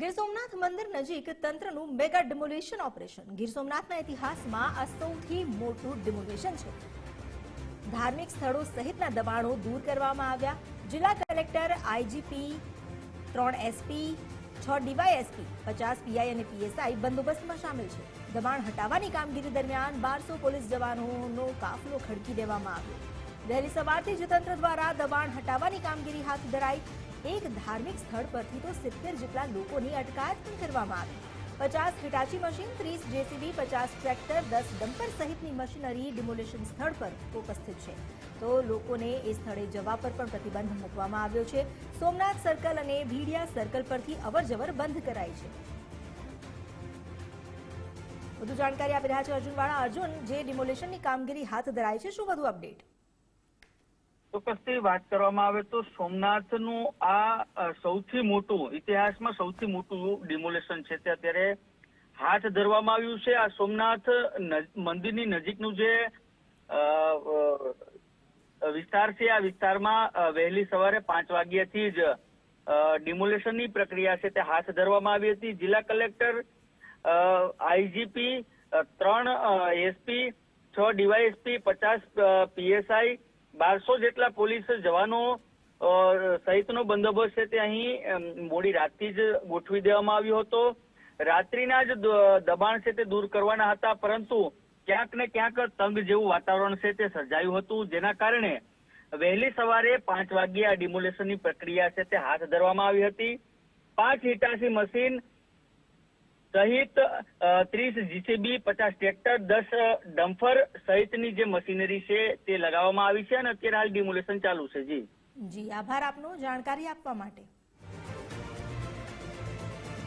ગીર સોમનાથ મંદિર નજીક તંત્રનું મેગા ડિમોલેશન ઓપરેશન. ગીર સોમનાથના ઇતિહાસમાં આ સૌથી મોટું ડિમોલેશન છે. ધાર્મિક સ્થળો સહિતના દબાણો દૂર કરવામાં આવ્યા. જિલ્લા કલેક્ટર, આઈજીપી, ત્રણ એસપી, છ ડીવાયએસપી, પચાસ પીઆઈ અને પીએસઆઈ બંદોબસ્તમાં સામેલ છે. દબાણ હટાવવાની કામગીરી દરમિયાન બારસો પોલીસ જવાનોનો કાફલો ખડકી દેવામાં આવ્યો. વહેલી સવારથી જ તંત્ર દ્વારા દબાણ હટાવવાની કામગીરી હાથ ધરાઈ. એક ધાર્મિક સ્થળ પરથી તો સિત્તેર જેટલા લોકોની અટકાયત પણ કરવામાં આવી. પચાસ હિટાચી મશીન, ત્રીસ જેસીબી, પચાસ ટ્રેક્ટર, દસ ડમ્પર સહિતની મશીનરી ડિમોલેશન સ્થળ પર ઉપસ્થિત છે. તો લોકોને એ સ્થળે જવા પર પણ પ્રતિબંધ મૂકવામાં આવ્યો છે. સોમનાથ સર્કલ અને ભીડિયા સર્કલ પરથી અવરજવર બંધ કરાઈ છે. વધુ જાણકારી આપી રહ્યા છે અર્જુનવાળા. અર્જુન, જે ડિમોલેશનની કામગીરી હાથ ધરાઈ છે, શું વધુ અપડેટ? ચોક્કસથી વાત કરવામાં આવે તો સોમનાથનું આ સૌથી મોટું, ઇતિહાસમાં સૌથી મોટું ડિમોલેશન છે તે અત્યારે હાથ ધરવામાં આવ્યું છે. આ સોમનાથ મંદિરની નજીકનું જે વિસ્તાર છે, આ વિસ્તારમાં વહેલી સવારે પાંચ વાગ્યાથી જ ડિમોલેશનની પ્રક્રિયા છે તે હાથ ધરવામાં આવી હતી. જિલ્લા કલેક્ટર આઈજીપી ત્રણ એસપી, છ ડીવાયએસપી, પચાસ પીએસઆઈ બારસો જેટલા પોલીસ જવાનો સહિતનો બંદોબસ્ત છે તે અહીં મોડી રાતથી જ ગોઠવી દેવામાં આવ્યો હતો. રાત્રિના જ દબાણ છે તે દૂર કરવાના હતા, પરંતુ ક્યાંક ને ક્યાંક તંગ જેવું વાતાવરણ છે તે સર્જાયું હતું, જેના કારણે વહેલી સવારે પાંચ વાગ્યે આ ડિમોલેશનની પ્રક્રિયા છે તે હાથ ધરવામાં આવી હતી. પાંચ હિટાસી મશીન સહિત ત્રીસ જીસીબી પચાસ ટ્રેક્ટર, દસ ડમ્ફર સહિતની જે મશીનરી છે તે લગાવવામાં આવી છે અને અત્યારે હાલ ડિમોલેશન ચાલુ છે. જી. જી, આભાર આપનો જાણકારી આપવા માટે.